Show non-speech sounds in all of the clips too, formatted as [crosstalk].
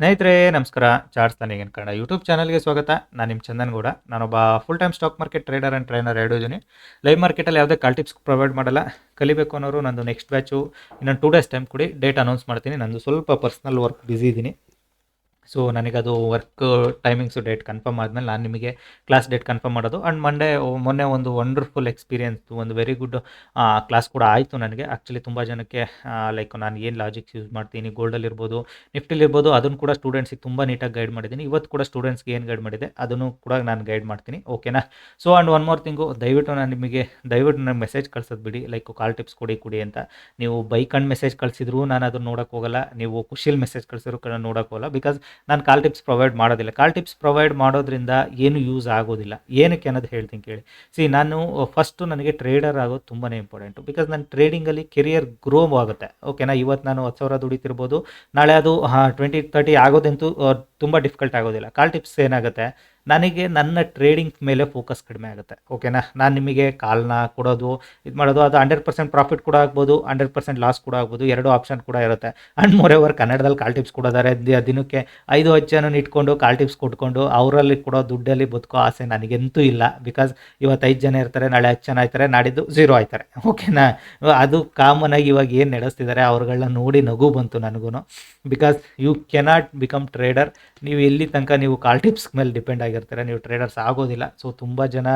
ಸ್ನೇಹಿತರೆ, ನಮಸ್ಕಾರ. ಚಾರ್ಟ್ಸ್ ನನಗೇನು ಕನ್ನಡ ಯೂಟ್ಯೂಬ್ ಚಾನಲ್ಗೆ ಸ್ವಾಗತ. ನಾನು ನಿಮ್ಮ ಚಂದನ್ ಗೌಡ. ನಾನೊಬ್ಬ full time stock market trader and trainer ಎರಡು ಇದ್ದೀನಿ ಲೈವ್ ಮಾರ್ಕೆಟಲ್ಲಿ ಯಾವುದೇ ಕಾಲ್ ಟಿಪ್ಸ್ ಪ್ರೊವೈಡ್ ಮಾಡಲ್ಲ. ಕಲಿಬೇಕು ಅನ್ನೋರು ನಂದು ನೆಕ್ಸ್ಟ್ ಬ್ಯಾಚು ಇನ್ನೊಂದು ಟೂ ಡೇಸ್ ಟೈಮ್ ಕೊಡಿ. ಡೇಟ್ ಅನೌನ್ಸ್ ಮಾಡ್ತೀನಿ. ನಂದು ಸ್ವಲ್ಪ ಪರ್ಸ್ನಲ್ ವರ್ಕ್ ಬ್ಯುಸಿ ಇದ್ದೀನಿ ಸೊ ನನಗದು ವರ್ಕ್ ಟೈಮಿಂಗ್ಸು ಡೇಟ್ ಕನ್ಫರ್ಮ್ ಆದಮೇಲೆ ನಾನು ನಿಮಗೆ ಕ್ಲಾಸ್ ಡೇಟ್ ಕನ್ಫರ್ಮ್ ಮಾಡೋದು. ಆ್ಯಂಡ್ ಮಂಡೇ ಮೊನ್ನೆ ಒಂದು ವಂಡರ್ಫುಲ್ ಎಕ್ಸ್ಪೀರಿಯನ್ಸ್ ಒಂದು ವೆರಿ ಗುಡ್ ಕ್ಲಾಸ್ ಕೂಡ ಆಯಿತು ನನಗೆ. ಆ್ಯಕ್ಚುಲಿ ತುಂಬ ಜನಕ್ಕೆ ಲೈಕ್ ನಾನು ಏನು ಲಾಜಿಕ್ಸ್ ಯೂಸ್ ಮಾಡ್ತೀನಿ ಗೋಲ್ಡಲ್ಲಿರ್ಬೋದು ಇರ್ಬೋದು ನಿಫ್ಟಿಲಿ ಇರ್ಬೋದು, ಅದನ್ನು ಕೂಡ ಸ್ಟೂಡೆಂಟ್ಸಿಗೆ ತುಂಬ ನೀಟಾಗಿ ಗೈಡ್ ಮಾಡಿದ್ದೀನಿ. ಇವತ್ತು ಕೂಡ ಸ್ಟೂಡೆಂಟ್ಸ್ಗೆ ಏನು ಗೈಡ್ ಮಾಡಿದೆ, ಅದನ್ನು ಕೂಡ ನಾನು ಗೈಡ್ ಮಾಡ್ತೀನಿ. ಓಕೆನಾ so and one more thing ದಯವಿಟ್ಟು ನಾನು ನಿಮಗೆ, ದಯವಿಟ್ಟು ನನಗೆ ಮೆಸೇಜ್ ಕಳ್ಸೋದು ಬಿಡಿ. ಲೈಕ್ ಕಾಲ್ ಟಿಪ್ಸ್ ಕೊಡಿ ಕೊಡಿ ಅಂತ. ನೀವು ಬೈಕಂಡ್ ಮೆಸೇಜ್ ಕಳಿಸಿದ್ರು ನಾನು ಅದನ್ನು ನೋಡೋಕ್ಕೋಗಲ್ಲ ನೀವು ಖುಷಿಯಲ್ಲಿ ಮೆಸೇಜ್ ಕಳಿಸಿದ್ರು ಕಡೆ ನೋಡೋಕ್ಕೋಗಲ್ಲ ಬಿಕಾಸ್ ನಾನು ಕಾಲ್ ಟಿಪ್ಸ್ ಪ್ರೊವೈಡ್ ಮಾಡೋದಿಲ್ಲ. ಕಾಲ್ ಟಿಪ್ಸ್ ಪ್ರೊವೈಡ್ ಮಾಡೋದ್ರಿಂದ ಏನು ಯೂಸ್ ಆಗೋದಿಲ್ಲ. ಏನಕ್ಕೆ ಅನ್ನೋದು ಹೇಳ್ತೀನಿ ಕೇಳಿ. ಸಿ ನಾನು ಫಸ್ಟು ನನಗೆ ಟ್ರೇಡರ್ ಆಗೋದು ತುಂಬಾ ಇಂಪಾರ್ಟೆಂಟು ಬಿಕಾಸ್ ನನ್ನ ಟ್ರೇಡಿಂಗಲ್ಲಿ ಕೆರಿಯರ್ ಗ್ರೋ ಆಗುತ್ತೆ. ಓಕೆನಾ ಇವತ್ತು ನಾನು ಹತ್ತು ಸಾವಿರ ದುಡಿತಿರ್ಬೋದು. ನಾಳೆ ಅದು ಟ್ವೆಂಟಿ ತರ್ಟಿ ಆಗೋದಂತೂ ತುಂಬ ಡಿಫಿಕಲ್ಟ್ ಆಗೋದಿಲ್ಲ. ಕಾಲ್ ಟಿಪ್ಸ್ ಏನಾಗುತ್ತೆ? ನನಗೆ ನನ್ನ ಟ್ರೇಡಿಂಗ್ ಮೇಲೆ ಫೋಕಸ್ ಕಡಿಮೆ ಆಗುತ್ತೆ. ಓಕೆನಾ ನಾನು ನಿಮಗೆ ಕಾಲ್ನ ಕೊಡೋದು, ಇದು ಮಾಡೋದು, ಅದು ಹಂಡ್ರೆಡ್ ಪರ್ಸೆಂಟ್ ಪ್ರಾಫಿಟ್ ಕೂಡ ಆಗ್ಬೋದು ಹಂಡ್ರೆಡ್ ಪರ್ಸೆಂಟ್ ಲಾಸ್ ಕೂಡ ಆಗ್ಬೋದು, ಎರಡು ಆಪ್ಷನ್ ಕೂಡ ಇರುತ್ತೆ. ಆ್ಯಂಡ್ ಮೋರ್ ಎವರ್ ಕನ್ನಡದಲ್ಲಿ ಕಾಲ್ ಟಿಪ್ಸ್ ಕೊಡೋದಾರೆ ದಿನಕ್ಕೆ ಐದು ಜನ ಇಟ್ಕೊಂಡು ಕಾಲ್ ಟಿಪ್ಸ್ ಕೊಟ್ಕೊಂಡು ಅವರಲ್ಲಿ ಕೊಡೋ ದುಡ್ಡಲ್ಲಿ ಬದುಕೋ ಆಸೆ ನನಗೆಂತೂ ಇಲ್ಲ. ಬಿಕಾಸ್ ಇವತ್ತು ಐದು ಜನ ಇರ್ತಾರೆ, ನಾಳೆ ಹತ್ತು ಜನ ಆಯ್ತಾರೆ, ನಾಡಿದ್ದು ಝೀರೋ ಆಯ್ತಾರೆ. ಓಕೆನಾ ಅದು ಕಾಮನ್ ಆಗಿ ಇವಾಗ ಏನು ನಡೆಸ್ತಿದ್ದಾರೆ ಅವ್ರುಗಳನ್ನ ನೋಡಿ ನಗು ಬಂತು ನನಗೂ because you cannot become trader ನೀವು ಎಲ್ಲಿ ತನಕ ನೀವು ಕಾಲ್ ಟಿಪ್ಸ್ ಮೇಲೆ ಡಿಪೆಂಡ್ ಆಗಿರ್ತೀರ, ನೀವು ಟ್ರೇಡರ್ಸ್ ಆಗೋದಿಲ್ಲ. ಸೊ ತುಂಬ ಜನ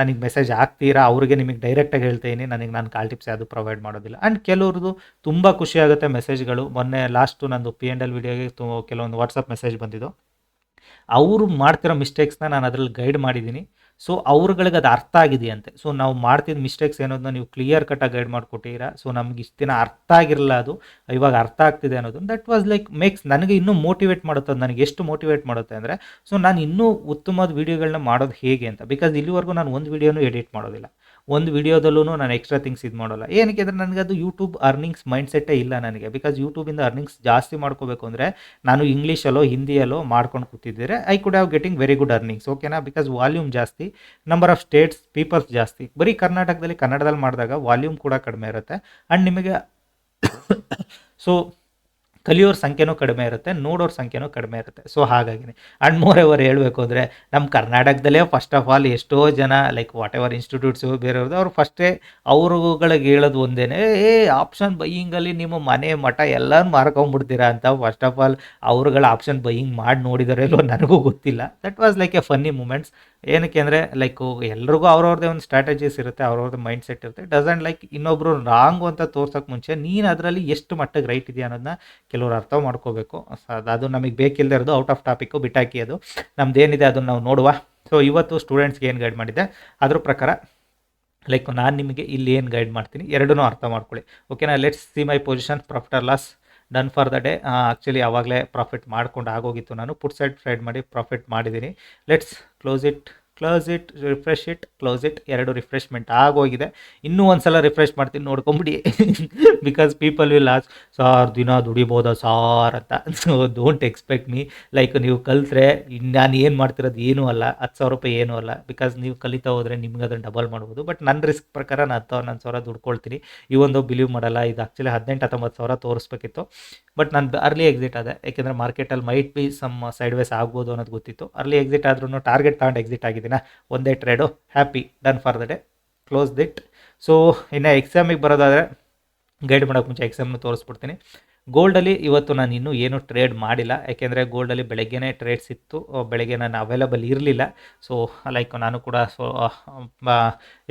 ನನಗೆ ಮೆಸೇಜ್ ಹಾಕ್ತೀರಾ, ಅವ್ರಿಗೆ ನಿಮಗೆ ಡೈರೆಕ್ಟಾಗಿ ಹೇಳ್ತೀನಿ ನನಗೆ ನಾನು ಕಾಲ್ ಟಿಪ್ಸ್ ಯಾವುದು ಪ್ರೊವೈಡ್ ಮಾಡೋದಿಲ್ಲ. ಆ್ಯಂಡ್ ಕೆಲವ್ರದ್ದು ತುಂಬ ಖುಷಿ ಆಗುತ್ತೆ ಮೆಸೇಜ್ಗಳು ಮೊನ್ನೆ ಲಾಸ್ಟು ನಂದು ಪಿ ಎಂಡ್ ಎಲ್ ವಿಡಿಯೋಗೆ ಕೆಲವೊಂದು ವಾಟ್ಸಪ್ ಮೆಸೇಜ್ ಬಂದಿದ್ದು. ಅವರು ಮಾಡ್ತಿರೋ ಮಿಸ್ಟೇಕ್ಸ್ನ ನಾನು ಅದರಲ್ಲಿ ಗೈಡ್ ಮಾಡಿದ್ದೀನಿ ಸೊ ಅವ್ರುಗಳಿಗೆ ಅದು ಅರ್ಥ ಆಗಿದೆಯಂತೆ. ಸೊ ನಾವು ಮಾಡ್ತಿದ್ದ ಮಿಸ್ಟೇಕ್ಸ್ ಏನೋದನ್ನ ನೀವು ಕ್ಲಿಯರ್ ಕಟ್ಟಾಗಿ ಗೈಡ್ ಮಾಡಿಕೊಟ್ಟಿರಾ. ಸೊ ನಮ್ಗೆ ಇಷ್ಟು ದಿನ ಅರ್ಥ ಆಗಿರಲ್ಲ ಅದು. ಇವಾಗ ಅರ್ಥ ಆಗ್ತಿದೆ ಅನ್ನೋದು ದಟ್ ವಾಸ್ ಲೈಕ್ ಮೇಕ್ಸ್ ನನಗೆ ಇನ್ನೂ ಮೋಟಿವೇಟ್ ಮಾಡುತ್ತೆ ನನಗೆ ಎಷ್ಟು ಮೋಟಿವೇಟ್ ಮಾಡುತ್ತೆ ಅಂದರೆ ಸೊ ನಾನು ಇನ್ನೂ ಉತ್ತಮವಾದ ವೀಡಿಯೋಗಳನ್ನ ಮಾಡೋದು ಹೇಗೆ ಅಂತ. ಬಿಕಾಸ್ ಇಲ್ಲಿವರೆಗೂ ನಾನು ಒಂದು ವೀಡಿಯೋನು ಎಡಿಟ್ ಮಾಡೋದಿಲ್ಲ. ಒಂದು ವೀಡಿಯೋದಲ್ಲೂ ನಾನು ಎಕ್ಸ್ಟ್ರಾ ಥಿಂಗ್ಸ್ ಇದು ಮಾಡೋಲ್ಲ. ಏನಕ್ಕೆ ಅಂದರೆ ನನಗೆ ಅದು ಯೂಟ್ಯೂಬ್ ಅರ್ನಿಂಗ್ಸ್ ಮೈಂಡ್ ಸೆಟ್ಟೇ ಇಲ್ಲ ನನಗೆ. ಬಿಕಾಸ್ ಯೂಟ್ಯೂಬಿಂದ ಅರ್ನಿಂಗ್ಸ್ ಜಾಸ್ತಿ ಮಾಡ್ಕೋಬೇಕು ಅಂದರೆ ನಾನು ಇಂಗ್ಲೀಷಲ್ಲೋ ಹಿಂದಿಯಲ್ಲೋ ಮಾಡ್ಕೊಂಡು ಕೂತಿದ್ದರೆ I could have getting very good earnings ಓಕೆನಾ ಬಿಕಾಸ್ ವಾಲ್ಯೂಮ್ ಜಾಸ್ತಿ ನಂಬರ್ ಆಫ್ ಸ್ಟೇಟ್ಸ್ ಪೀಪಲ್ಸ್ ಜಾಸ್ತಿ. ಬರೀ ಕರ್ನಾಟಕದಲ್ಲಿ, ಕನ್ನಡದಲ್ಲಿ ಮಾಡಿದಾಗ ವಾಲ್ಯೂಮ್ ಕೂಡ ಕಡಿಮೆ ಇರುತ್ತೆ. ಆ್ಯಂಡ್ ನಿಮಗೆ [coughs] ಸೊ ಕಲಿಯೋರ ಸಂಖ್ಯೆನೂ ಕಡಿಮೆ ಇರುತ್ತೆ, ನೋಡೋರ ಸಂಖ್ಯೆನೂ ಕಡಿಮೆ ಇರುತ್ತೆ. ಸೊ ಹಾಗಾಗಿ ಅಂಡ್ ಮೋರ್ ಎವರ್ ಹೇಳಬೇಕು ಅಂದರೆ ನಮ್ಮ ಕರ್ನಾಟಕದಲ್ಲೇ ಫಸ್ಟ್ ಆಫ್ ಆಲ್ ಎಷ್ಟೋ ಜನ ಲೈಕ್ ವಾಟ್ ಎವರ್ ಇನ್ಸ್ಟಿಟ್ಯೂಟ್ಸು ಬೇರೆಯವ್ರದ್ದು, ಅವ್ರು ಫಸ್ಟೇ ಅವ್ರುಗಳಿಗೆ ಹೇಳೋದು ಒಂದೇನೆ, ಏ ಆಪ್ಷನ್ ಬೈಯಿಂಗಲ್ಲಿ ನಿಮ್ಮ ಮನೆ ಮಠ ಎಲ್ಲರೂ ಮಾರ್ಕೊಂಬಿಡ್ತೀರಾ? ಅಂತ ಫಸ್ಟ್ ಆಫ್ ಆಲ್ ಅವ್ರುಗಳ ಆಪ್ಷನ್ ಬೈಯಿಂಗ್ ಮಾಡಿ ನೋಡಿದಾರೋ ಇಲ್ಲೋ ನನಗೂ ಗೊತ್ತಿಲ್ಲ. That was like a funny moments ಏನಕ್ಕೆ ಅಂದರೆ ಲೈಕ್ ಎಲ್ರಿಗೂ ಅವ್ರವ್ರದ್ದೇ ಒಂದು ಸ್ಟ್ರಾಟಜೀಸ್ ಇರುತ್ತೆ, ಅವ್ರವ್ರದ್ದು ಮೈಂಡ್ ಸೆಟ್ ಇರುತ್ತೆ. ಡಸಂಟ್ ಲೈಕ್ ಇನ್ನೊಬ್ಬರು ರಾಂಗು ಅಂತ ತೋರ್ಸೋಕೆ ಮುಂಚೆ ನೀನು ಅದರಲ್ಲಿ ಎಷ್ಟು ಮಟ್ಟಿಗೆ ರೈಟ್ ಇದೆಯಾ ಅನ್ನೋದನ್ನ ಕೆಲವರು ಅರ್ಥ ಮಾಡ್ಕೋಬೇಕು. ಅದು- ನಮಗೆ ಬೇಕಿಲ್ಲದೆ ಇರೋದು ಔಟ್ ಆಫ್ ಟಾಪಿಕ್ಕು ಬಿಟ್ಟಾಕಿ ಅದು. ನಮ್ದು ಏನಿದೆ ಅದನ್ನು ನಾವು ನೋಡುವ. ಸೊ ಇವತ್ತು ಸ್ಟೂಡೆಂಟ್ಸ್ಗೆ ಏನು ಗೈಡ್ ಮಾಡಿದ್ದೆ? ಅದ್ರ ಪ್ರಕಾರ ಲೈಕ್ ನಾನು ನಿಮಗೆ ಇಲ್ಲಿ ಏನು ಗೈಡ್ ಮಾಡ್ತೀನಿ? ಎರಡೂ ಅರ್ಥ ಮಾಡ್ಕೊಳ್ಳಿ. ಓಕೆನಾ let's see my position profit or loss done for the day actually ಆವಾಗಲೇ ಪ್ರಾಫಿಟ್ ಮಾಡ್ಕೊಂಡು ಆಗೋಗಿತ್ತು ನಾನು. ಪುಟ್ ಸೈಡ್ ಟ್ರೈಡ್ ಮಾಡಿ ಪ್ರಾಫಿಟ್ ಮಾಡಿದ್ದೀನಿ. Let's close it close it refresh it close it ಎರಡು ರಿಫ್ರೆಶ್ಮೆಂಟ್ ಆಗೋಗಿದೆ. ಇನ್ನೂ ಒಂದ್ಸಲ ರಿಫ್ರೆಶ್ ಮಾಡ್ತೀನಿ, ನೋಡ್ಕೊಂಬಿಡಿ. Because people will ask sir, ದಿನ ದುಡಿಬೋದ ಸಾರ್? ಅಂತ. So don't expect me like ನೀವು ಕಲಿತ್ರೆ ನಾನು ಏನು ಮಾಡ್ತಿರೋದು ಏನೂ ಅಲ್ಲ. ಹತ್ತು ಸಾವಿರ ರೂಪಾಯಿ ಏನೂ ಅಲ್ಲ. ಬಿಕಾಸ್ ನೀವು ಕಲಿತಾ ಹೋದರೆ ನಿಮ್ಗೆ ಅದನ್ನು ಡಬಲ್ ಮಾಡ್ಬೋದು. ಬಟ್ ನನ್ನ ರಿಸ್ಕ್ ಪ್ರಕಾರ ನಾನು ಹತ್ತು ಹನ್ನೊಂದು ಸಾವಿರ ದುಡ್ಕೊಳ್ತೀನಿ. ಈ ಒಂದು ಬಿಲೀವ್ ಮಾಡಲ್ಲ. ಇದು ಆ್ಯಕ್ಚುಲಿ ಹದಿನೆಂಟು, ಹತ್ತೊಂಬತ್ತು ಸಾವಿರ ತೋರಿಸ್ಬೇಕಿತ್ತು. ಬಟ್ ನಾನು ಅರ್ಲಿ ಎಕ್ಸಿಟ್ ಆದೆ. ಯಾಕೆಂದರೆ ಮಾರ್ಕೆಟಲ್ಲಿ might be some side ways ಆಗ್ಬೋದು ಅನ್ನೋದು ಗೊತ್ತಿತ್ತು. ಅರ್ಲಿ ಎಕ್ಸಿಟ್ ಆದ್ರೂ ಟಾರ್ಗೆಟ್ ತಗೊಂಡು ಎಕ್ಸಿಟ್ ಆಗಿದ್ದೀನ ಒಂದೇ trade happy done for the day close it so ಇನ್ನು ಎಕ್ಸಾಮಿಗೆ ಬರೋದಾದರೆ ಗೈಡ್ ಮಾಡೋಕ್ಕೆ ಮುಂಚೆ ಎಕ್ಸಾಮ್ನ ತೋರಿಸ್ಬಿಡ್ತೀನಿ. ಗೋಲ್ಡಲ್ಲಿ ಇವತ್ತು ನಾನು ಇನ್ನೂ ಏನೂ ಟ್ರೇಡ್ ಮಾಡಿಲ್ಲ. ಯಾಕೆಂದರೆ ಗೋಲ್ಡಲ್ಲಿ ಬೆಳಗ್ಗೆನೇ ಟ್ರೇಡ್ಸ್ ಇತ್ತು. ಬೆಳಗ್ಗೆ ನಾನು ಅವೈಲಬಲ್ ಇರಲಿಲ್ಲ. ಸೊ ಲೈಕ್ ನಾನು ಕೂಡ ಸೊ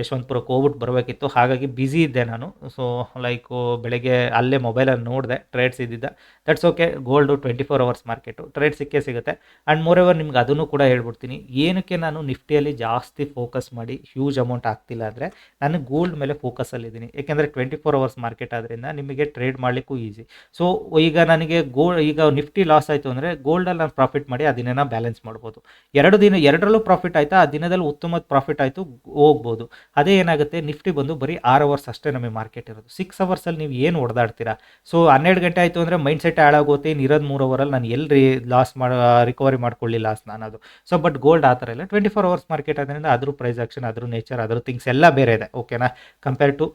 ಯಶವಂತಪುರಕ್ಕೆ ಹೋಗ್ಬಿಟ್ಟು ಬರಬೇಕಿತ್ತು. ಹಾಗಾಗಿ ಬ್ಯುಸಿ ಇದ್ದೆ ನಾನು. ಸೊ ಲೈಕು ಬೆಳಗ್ಗೆ ಅಲ್ಲೇ ಮೊಬೈಲಲ್ಲಿ ನೋಡಿದೆ ಟ್ರೇಡ್ಸ್ ಇದ್ದಿದ್ದ. That's okay gold twenty four hours market trade ಸಿಕ್ಕೇ ಸಿಗುತ್ತೆ. ಆ್ಯಂಡ್ ಮೋರ್ ಎವರ್ ನಿಮ್ಗೆ ಅದನ್ನು ಕೂಡ ಹೇಳ್ಬಿಡ್ತೀನಿ. ಏನಕ್ಕೆ ನಾನು ನಿಫ್ಟಿಯಲ್ಲಿ ಜಾಸ್ತಿ ಫೋಕಸ್ ಮಾಡಿ ಹ್ಯೂಜ್ ಅಮೌಂಟ್ ಆಗ್ತಿಲ್ಲ ಅಂದರೆ, ನಾನು ಗೋಲ್ಡ್ ಮೇಲೆ ಫೋಕಸಲ್ಲಿದ್ದೀನಿ ಏಕೆಂದರೆ ಟ್ವೆಂಟಿ ಫೋರ್ ಅವರ್ಸ್ ಮಾರ್ಕೆಟ್ ಆದ್ದರಿಂದ ನಿಮಗೆ ಟ್ರೇಡ್ ಮಾಡಲಿಕ್ಕೂ ಈಸಿ ಸೊ ಈಗ ನನಗೆ ಗೋಲ್ಡ್ ಈಗ ನಿಫ್ಟಿ ಲಾಸ್ ಆಯಿತು ಅಂದರೆ ಗೋಲ್ಡಲ್ಲಿ ನಾನು ಪ್ರಾಫಿಟ್ ಮಾಡಿ, ಆ ಬ್ಯಾಲೆನ್ಸ್ ಮಾಡ್ಬೋದು. ಎರಡು ದಿನ, ಎರಡರಲ್ಲೂ ಪ್ರಾಫಿಟ್ ಆಯಿತಾ? ಆ ದಿನದಲ್ಲಿ ಉತ್ತಮ ಪ್ರಾಫಿಟ್ ಆಯಿತು, ಹೋಗ್ಬೋದು. ಅದೇ ಏನಾಗುತ್ತೆ ನಿಫ್ಟಿ ಬಂದು ಬರೀ ಆರು ಅವರ್ಸ್ ಅಷ್ಟೇ ನಮಗೆ ಮಾರ್ಕೆಟ್ ಇರೋದು. ಸಿಕ್ಸ್ ಅವರ್ಸಲ್ಲಿ ನೀವು ಏನು ಹೊಡೆದಾಡ್ತೀರಾ ಸೊ ಹನ್ನೆರಡು ಗಂಟೆ ಆಯಿತು ಅಂದರೆ ಮೈಂಡ್ ಸೆಟ್ ಹಾಳಾಗುತ್ತೆ ಇನ್ನು ಇರೋದು ಮೂರು ಅವರಲ್ಲಿ ನಾನು ಎಲ್ಲಿ ಲಾಸ್ ಮಾಡಿ ರಿಕವರಿ ಮಾಡ್ಕೊಳ್ಳಿ ಲಾಸ್ ನಾನು ಅದು ಸೊ ಬಟ್ ಗೋಲ್ಡ್ ಆ ಥರ ಇಲ್ಲ. ಟ್ವೆಂಟಿ ಫೋರ್ ಅವರ್ಸ್ ಮಾರ್ಕೆಟ್ ಆದ್ದರಿಂದ ಅದ್ರ ಪ್ರೈಸ್ ಆಕ್ಷನ್ ಅದ್ರ ನೇಚರ್ ಅದ್ರ ಥಿಂಗ್ಸ್ ಎಲ್ಲ ಬೇರೆ ಇದೆ. ಓಕೆನಾ compare to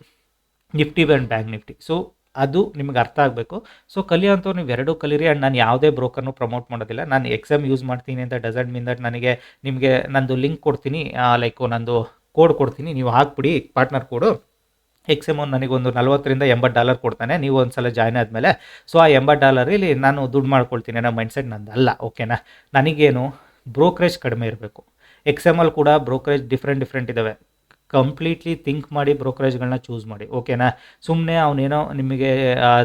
Nifty and bank Nifty so ಅದು ನಿಮ್ಗೆ ಅರ್ಥ ಆಗಬೇಕು. ಸೊ ಕಲಿಯೋಂಥವ್ರು ನೀವು ಎರಡೂ ಕಲೀರಿ ಆ್ಯಂಡ್ ನಾನು ಯಾವುದೇ ಬ್ರೋಕರ್ನು ಪ್ರಮೋಟ್ ಮಾಡೋದಿಲ್ಲ. ನಾನು ಎಕ್ಸಾಮ್ ಯೂಸ್ ಮಾಡ್ತೀನಿ ಅಂತ ಡಸಂಟ್ ಮೀನ್ ದಟ್ ನನಗೆ, ನಿಮಗೆ ನಂದು ಲಿಂಕ್ ಕೊಡ್ತೀನಿ. ಲೈಕ್ ನಂದು ಕೋಡ್ ಕೊಡ್ತೀನಿ, ನೀವು ಹಾಕ್ಬಿಡಿ ಪಾರ್ಟ್ನರ್ ಕೋಡು ಎಕ್ಸ್ ನನಗೆ ನನಗೊಂದು ನಲ್ವತ್ತರಿಂದ ಎಂಬತ್ತು ಡಾಲರ್ ಕೊಡ್ತಾನೆ, ನೀವು ಒಂದು ಸಲ ಜಾಯ್ನ್ ಆದಮೇಲೆ. ಸೊ ಆ ಎಂಬತ್ತು ಡಾಲರಲ್ಲಿ ನಾನು ದುಡ್ಡು ಮಾಡ್ಕೊಳ್ತೀನಿ, ಅನ್ನೋ ಮೈಂಡ್ಸೆಟ್ ನಂದು ಅಲ್ಲ ಓಕೆನಾ ನನಗೇನು ಬ್ರೋಕ್ರೇಜ್ ಕಡಿಮೆ ಇರಬೇಕು. ಎಕ್ಸ್ ಎಂ ಅಲ್ಲಿ ಕೂಡ ಬ್ರೋಕರೇಜ್ ಡಿಫ್ರೆಂಟ್ ಡಿಫ್ರೆಂಟ್ ಇದ್ದಾವೆ ಕಂಪ್ಲೀಟ್ಲಿ ಥಿಂಕ್ ಮಾಡಿ ಬ್ರೋಕರೇಜ್ಗಳನ್ನ ಚೂಸ್ ಮಾಡಿ ಓಕೆನಾ ಸುಮ್ಮನೆ ಅವನೇನೋ ನಿಮಗೆ